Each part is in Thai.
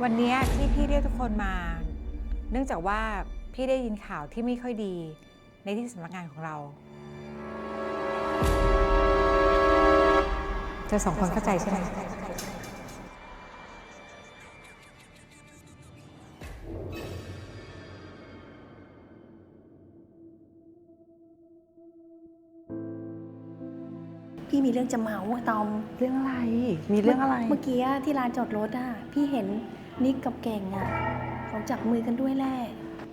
วันเนี้ยที่พี่เรียกทุกคนมา เนื่องจากว่าพี่ได้ยินข่าวที่ไม่ค่อยดีในที่สำนักงานของเราเธอสองคนเข้าใจใช่ไหมพี่มีเรื่องจะเมาอะตอม เรื่องอะไร มีเรื่องอะไร เมื่อกี้อะที่ลานจอดรถอะพี่เห็น นิกกับเก่งอะเขาจับมือกันด้วยแหละ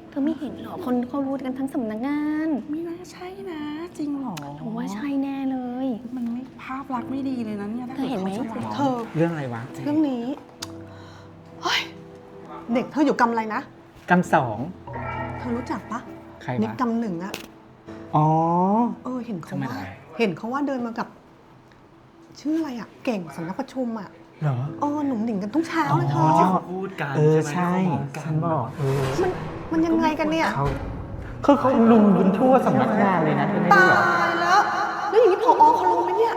เธอไม่เห็นเหรอ คนเขารู้กันทั้งสำนักงาน ไม่น่าใช่นะ จริงเหรอผมว่าใช่แน่เลย มันไม่ภาพลักษณ์ไม่ดีเลยนะเนี่ยถ้าเธอเห็นไหมกิดขาฉลองเธอเรื่องอะไรวะเรื่องนี้เฮ้ยเด็กเธออยู่กำอะไรนะ กำสองเธอรู้จักปะใครนิกวะกำหนึ่งอะอ๋อ เออเห็นเขาทำไมว่า ล่ะ เห็นเขาว่าเดินมากับ ชื่ออะไรอะเก่งสำนักประชุมอะ เหรอเออหนุ่มหนิงกันทุกเช้าเลยเธอ๋ออ ที่เขาพูดกันเออใช่ไหมที่เขามองกันใช่ฉันบอกเออมันมันยังไงกันเนี่ยเขาคือเขาลุมบุญทั่วสำนักงานเลยนะเธอไม่ตารู้เหรอยแล้ว แล้วอย่างนี้พอเขารู้ไหมเนี่ย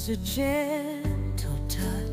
is a gentle touch,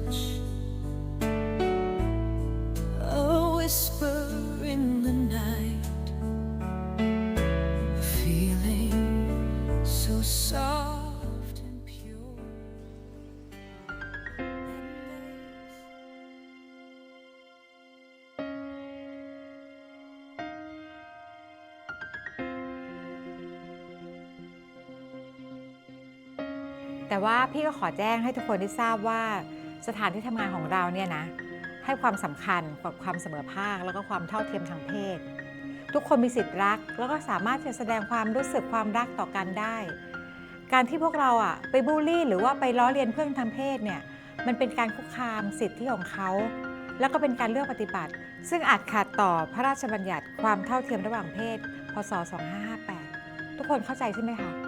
แต่ว่าพี่ก็ขอแจ้งให้ทุกคนได้ทราบว่าสถานที่ทำงานของเราเนี่ยนะให้ความสำคัญกับความเสมอภาคแล้วก็ความเท่าเทียมทางเพศ ทุกคนมีสิทธิ์รัก แล้วก็สามารถจะแสดงความรู้สึกความรักต่อกันได้ การที่พวกเราอะไปบูลลี่ หรือว่าไปล้อเลียนเพื่อนทางเพศเนี่ยมันเป็นการคุกคามสิทธิของเขา แล้วก็เป็นการเลือกปฏิบัติ ซึ่งอาจขัดต่อพระราชบัญญัติความเท่าเทียมระหว่างเพศ พศ 2558 ทุกคนเข้าใจใช่ไหมคะ